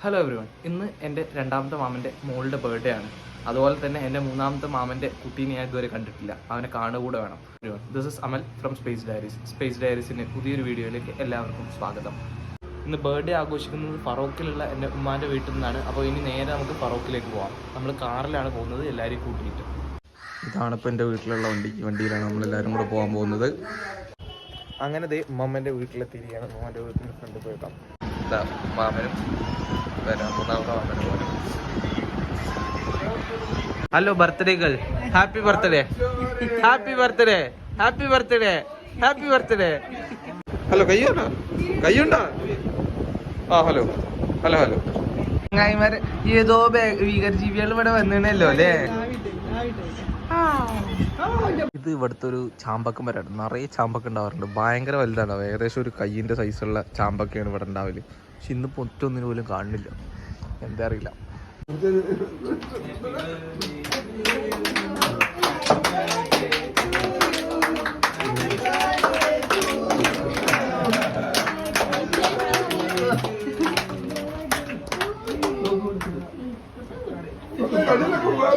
Hello everyone ഇന്ന് എന്റെ രണ്ടാമത്തെ മാമന്റെ മോളുടെ ബർത്ത്ഡേ ആണ്. അതുപോലെ തന്നെ എന്റെ മൂന്നാമത്തെ മാമന്റെ കുട്ടീനെ ഞാൻ ഇതുവരെ കണ്ടിട്ടില്ല. അവനെ കാണുകൂടെ വേണം. വേണം this is Amal from space diaries space ഡയറീസിന്റെ പുതിയൊരു വീഡിയോയിലേക്ക് എല്ലാവർക്കും സ്വാഗതം. ഇന്ന് ബർത്ത്ഡേ ആഘോഷിക്കുന്നത് ഫറോക്കിലുള്ള എന്റെ ഉമ്മാന്റെ വീട്ടിൽ നിന്നാണ്. അപ്പോൾ ഇനി നേരെ നമുക്ക് ഫറോക്കിലേക്ക് പോകാം നമ്മൾ കാറിലാണ് പോകുന്നത്. എല്ലാവരെയും കൂട്ടിയിട്ട്. ഇതാണ് ഇപ്പോൾ എന്റെ വീട്ടിലുള്ള വണ്ടി. വണ്ടിയിലാണ് നമ്മളെല്ലാവരും കൂടെ പോകാൻ പോകുന്നത്. അങ്ങനെ ദേ ഉമ്മമ്മന്റെ വീട്ടിലെത്തിയിരിക്കുകയാണ്. ഉമ്മമ്മന്റെ വീട്ടിൽ ഫ്രണ്ട് പോയിട്ടാം ഇതാ മാമനും വരാം. മൂന്നാമത്തെ മാമനും പോലും hello ബർത്ത്ഡേകൾ. Girl happy birthday. Happy birthday. Happy birthday. Happy birthday. Hello കയ്യുണ്ടോ? കയ്യുണ്ടോ? ആ ഹലോ. Hello hello. ഏതോ ഭീകരജീവികൾ ഇവിടെ വന്നിണല്ലോ അല്ലേ? ഇത് ഇവിടുത്തെ ഒരു ചാമ്പക്ക മരമാണ് നിറയെ ചാമ്പക്ക ഉണ്ടാവാറുണ്ട്. ഭയങ്കര വലുതാണ് ഏകദേശം ഒരു കയ്യിന്റെ സൈസുള്ള ചാമ്പക്കയാണ് ഇവിടെ ഉണ്ടാവൽ. പക്ഷെ ഇന്ന് പൊറ്റൊന്നിന് പോലും കാണുന്നില്ല. എന്താ അറിയില്ല.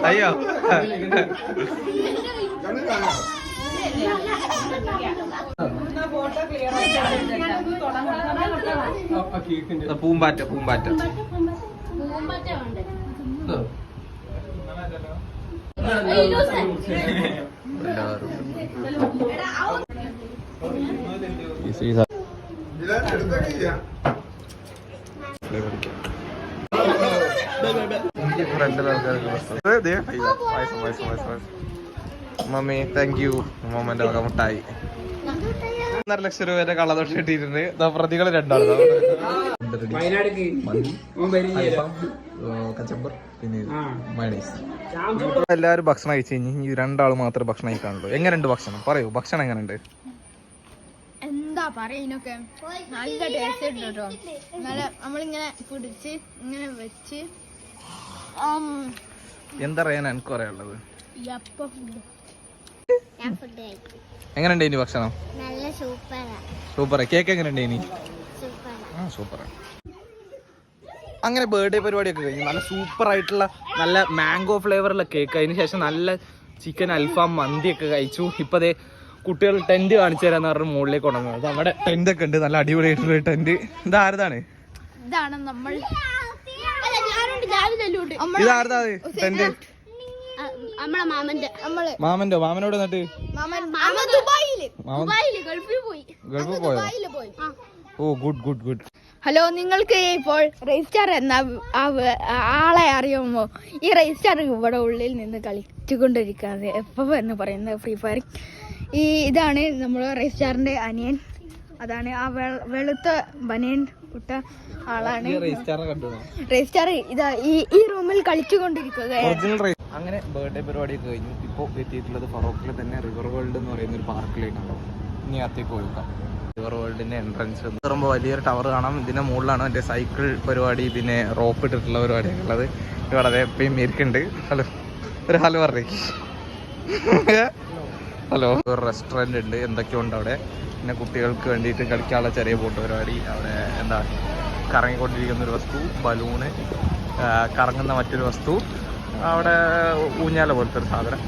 അയ്യോ. പൂമ്പാറ്റ പൂമ്പാറ്റ. എല്ലാവരും മമ്മി താങ്ക് യു മമ്മന്റെ വക മുട്ടായി. ഒന്നര ലക്ഷം രൂപയുടെ കള തൊട്ട് കിട്ടിയിട്ടുണ്ട്. പ്രതികൾ രണ്ടാണ് കച്ചമ്പർ പിന്നെ മയണീസ് എല്ലാവരും ഭക്ഷണം കഴിച്ചു കഴിഞ്ഞ് ഇനി രണ്ടാൾ മാത്രമേ ഭക്ഷണം കഴിക്കാനുള്ളൂ. എങ്ങനെയുണ്ട് ഭക്ഷണം? പറയൂ ഭക്ഷണം എങ്ങനെയുണ്ട്? എന്താ പറയുന്നൊക്കെ നല്ല ടേസ്റ്റ് ഉണ്ട് കേട്ടോ നല്ല നമ്മളിങ്ങനെ പിടിച്ച് ഇങ്ങനെ വെച്ച് ഉം, എന്താ പറയാൻ എനിക്ക് പറയാനുള്ളത്? ഞാൻ ഫുഡ് കഴിക്കും. എങ്ങനെയുണ്ട് ഇനി ഭക്ഷണം? നല്ല സൂപ്പറാ. സൂപ്പർ കേക്ക് എങ്ങനെയുണ്ട് ഇനി? സൂപ്പറാ. ആ സൂപ്പർ അങ്ങനെ ബർത്ത്ഡേ പരിപാടിയൊക്കെ കഴിഞ്ഞു നല്ല സൂപ്പർ ആയിട്ടുള്ള നല്ല മാംഗോ ഫ്ലേവറുള്ള കേക്ക് അതിന് ശേഷം നല്ല ചിക്കൻ അൽഫാം മന്തിയൊക്കെ കഴിച്ചു. ഇപ്പൊ അതേ കുട്ടികൾ ടെന്റ് കാണിച്ചു തരാന്ന് പറഞ്ഞ മുകളിലേക്ക് കൊണ്ടുവന്നത് അവിടെ ടെന്റ് ഒക്കെ ഉണ്ട്. നല്ല അടിപൊളിയായിട്ടുള്ള ടെന്റ് ഇതാരതാണ്? ആരതാണ് ഇതാണ് നമ്മൾ. അല്ല, ഞാനുണ്ട്, ഞാനിതല്ലുണ്ട്. നമ്മളെ- ഇത് ടെന്റ് നമ്മളെ മാമന്റെ. നമ്മൾ. മാമന്റെ മാമനോട് നട്ട് മാമൻ ദുബായിൽ. ദുബായിൽ. ഗൾഫിൽ പോയി. ഗൾഫിൽ പോയി. ഓ ഗുഡ് ഗുഡ് ഗുഡ്. ഹലോ നിങ്ങൾക്ക് ഇപ്പോൾ റെജിസ്റ്റാർ എന്ന ആളെ അറിയുമോ? ഈ റെജിസ്റ്റാർ ഇവിടെ ഉള്ളിൽ നിന്ന് കളിച്ചുകൊണ്ടിരിക്കുന്നത് എപ്പോൾ എന്ന് പറയുന്നത് ഫ്രീ ഫയർ. ഈ ഇതാണ് നമ്മൾ റെജിസ്റ്റാറിന്റെ അനിയൻ. അതാണ് ആ വെളുത്ത ബനിയൻ കുട്ട ആളാണ്. റെജിസ്റ്റാർ ഇതാ ഈ ഈ റൂമിൽ കളിച്ചുകൊണ്ടിരിക്കുകയാണ് അങ്ങനെ ബർത്ത്ഡേ പരിപാടി കഴിഞ്ഞു. ഇപ്പോൾ എത്തിയിട്ടുള്ളത് ഫറോക്കിലെ തന്നെ റിവർ വേൾഡ് എന്ന് പറയുന്ന ഒരു പാർക്കിലേക്കാണ്. ഇനി അത്തേക്ക് ഒഴുക്കാം റിവർ വേൾഡിന്റെ എൻട്രൻസ് കയറുമ്പോൾ വലിയൊരു ടവർ കാണാം. ഇതിന്റെ മുകളിലാണ് എന്റെ സൈക്കിൾ പരിപാടി പിന്നെ റോപ്പ് ഇട്ടിട്ടുള്ള പരിപാടിയൊക്കെ ഉള്ളത്. ഇവിടെ അതേ ഇപ്പം ഇരിക്കുന്നുണ്ട്. ഹലോ. ഒരു ഹലോ പറഞ്ഞേക്ക് ഹലോ. ഒരു റെസ്റ്റോറന്റ് ഉണ്ട്. എന്തൊക്കെയുണ്ട് അവിടെ. പിന്നെ കുട്ടികൾക്ക് വേണ്ടിയിട്ട് കളിക്കാനുള്ള ചെറിയ ബോട്ട് പരിപാടി അവിടെ എന്താ കറങ്ങിക്കൊണ്ടിരിക്കുന്ന ഒരു വസ്തു ബലൂണ് കറങ്ങുന്ന മറ്റൊരു വസ്തു. അവിടെ ഊഞ്ഞാല പോലത്തെ ഒരു സാധനം.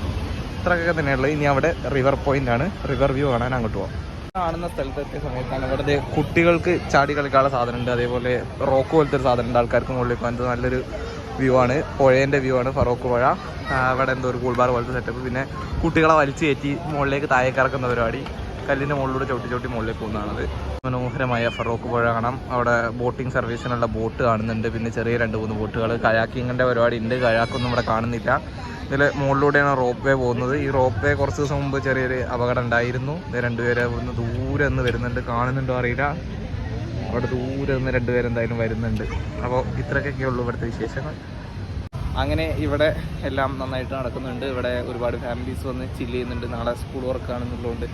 ഇത്രയൊക്കെ തന്നെയുള്ളത് ഇനി അവിടെ റിവർ പോയിന്റ് ആണ്. റിവർ വ്യൂ കാണാൻ അങ്ങോട്ട് പോകാം കാണുന്ന സ്ഥലത്ത് എത്തിയ സമയത്താണ് അവിടെ കുട്ടികൾക്ക് ചാടി കളിക്കാനുള്ള സാധനം ഉണ്ട് അതേപോലെ റോക്ക് പോലത്തെ ഒരു സാധനം ഉണ്ട് ആൾക്കാർക്ക് മുകളിൽ പോകാൻ. നല്ലൊരു വ്യൂ ആണ്. പുഴേന്റെ വ്യൂ ആണ് ഫറോക്ക് പുഴ. അവിടെ എന്തോ ഒരു കൂൾബാർ പോലത്തെ സെറ്റപ്പ് പിന്നെ കുട്ടികളെ വലിച്ചു കയറ്റി മുകളിലേക്ക് താഴേക്ക് ഇറക്കുന്ന പരിപാടി. കല്ലിന്റെ മുകളിലൂടെ ചവിട്ടി ചവിട്ടി മുകളിലേക്ക് പോകുന്നതാണത്. മനോഹരമായ ഫറോക്ക് പുഴ കാണാം. അവിടെ ബോട്ടിംഗ് സർവീസിനുള്ള ബോട്ട് കാണുന്നുണ്ട്. പിന്നെ ചെറിയ രണ്ട് മൂന്ന് ബോട്ടുകൾ കയാക്കിങ്ങിന്റെ പരിപാടി ഉണ്ട് കയാക്കൊന്നും ഇവിടെ കാണുന്നില്ല. ഇതിൽ മുകളിലൂടെയാണ് റോപ്പ് വേ പോകുന്നത്. ഈ റോപ്പ് വേ കുറച്ച് ദിവസം മുമ്പ് ചെറിയൊരു അപകടം ഉണ്ടായിരുന്നു. രണ്ടുപേരെ ഒന്ന് ദൂരെ നിന്ന് വരുന്നുണ്ട്. കാണുന്നുണ്ടോ അറിയില്ല. അവിടെ ദൂരെ നിന്ന് രണ്ടുപേരെന്തായാലും വരുന്നുണ്ട്. അപ്പോൾ ഇത്രയൊക്കെ ഉള്ളൂ ഇവിടുത്തെ വിശേഷങ്ങൾ. അങ്ങനെ ഇവിടെ എല്ലാം നന്നായിട്ട് നടക്കുന്നുണ്ട്. ഇവിടെ ഒരുപാട് ഫാമിലീസ് വന്ന് ചില്ല് ചെയ്യുന്നുണ്ട്. നാളെ സ്കൂൾ വർക്ക് ആണെന്നുള്ളതുകൊണ്ട്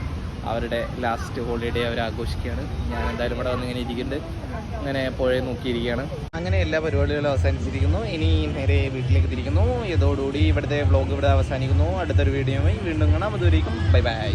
അവരുടെ ലാസ്റ്റ് ഹോളിഡേ അവർ ആഘോഷിക്കുകയാണ്. ഞാൻ എന്തായാലും ഇവിടെ വന്ന് ഇങ്ങനെ ഇരിക്കുന്നുണ്ട്. അങ്ങനെ പുഴയെ നോക്കിയിരിക്കുകയാണ് അങ്ങനെ എല്ലാ പരിപാടികളും അവസാനിച്ചിരിക്കുന്നു. ഇനി നേരെ വീട്ടിലേക്ക് തിരിക്കുന്നു. ഇതോടുകൂടി ഇവിടുത്തെ വ്ളോഗ് ഇവിടെ അവസാനിക്കുന്നു. അടുത്തൊരു വീഡിയോയുമായി വീണ്ടും കാണാം. അതുവരേക്കും ബൈ ബൈ.